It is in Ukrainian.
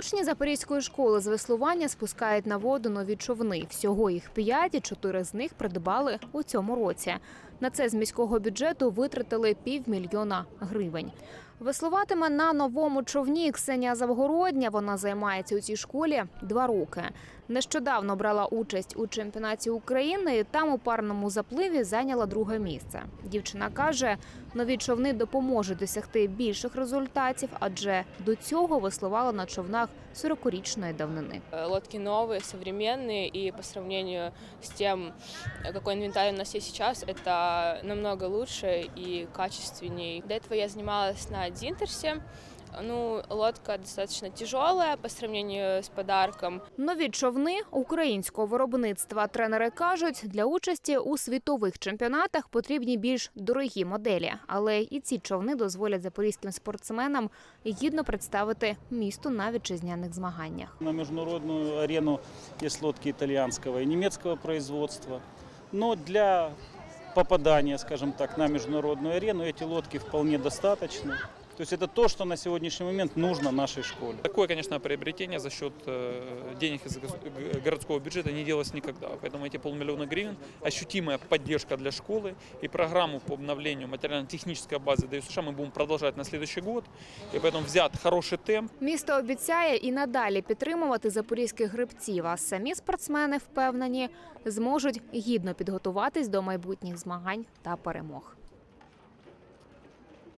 Учні Запорізької школи з веслування спускають на воду нові човни. Всього їх п'ять, і чотири з них придбали у цьому році. На це з міського бюджету витратили півмільйона гривень. Веслуватиме на новому човні Ксенія Завгородня. Вона займається у цій школі два роки. Нещодавно брала участь у чемпіонаті України. і Там у парному запливі зайняла друге місце. Дівчина каже, нові човни допоможуть досягти більших результатів, адже до цього веслувала на човнах 40-річної давнини. Э, Лодки новые, современные, и по сравнению с тем, э, какой инвентарь у нас есть сейчас, это намного лучше и качественней. До этого я занималась на Динтерсе. Ну, лодка достаточно тяжелая по сравнению с подарком. Нові човни українського виробництва. Тренери кажуть, для участі у світових чемпіонатах потрібні більш дорогі моделі, але і ці човни дозволять запорізьким спортсменам гідно представити місто на вітчизняних змаганнях. На международную арену есть лодки итальянского и немецкого производства. Но для попадания, скажем так, на международную арену эти лодки вполне достаточны. То есть это то, что на сегодняшний момент нужно нашей школе. Такое, конечно, приобретение за счет э, денег из гос- г- городского бюджета не делалось никогда. Поэтому эти полмиллиона гривен – ощутимая поддержка для школы. И программу по обновлению материально-технической базы ДЮСШ мы будем продолжать на следующий год. И поэтому взят хороший темп. Місто обіцяє і надалі підтримувати запорізьких грибців. А самі спортсмени впевнені зможуть гідно підготуватись до майбутніх змагань та перемог.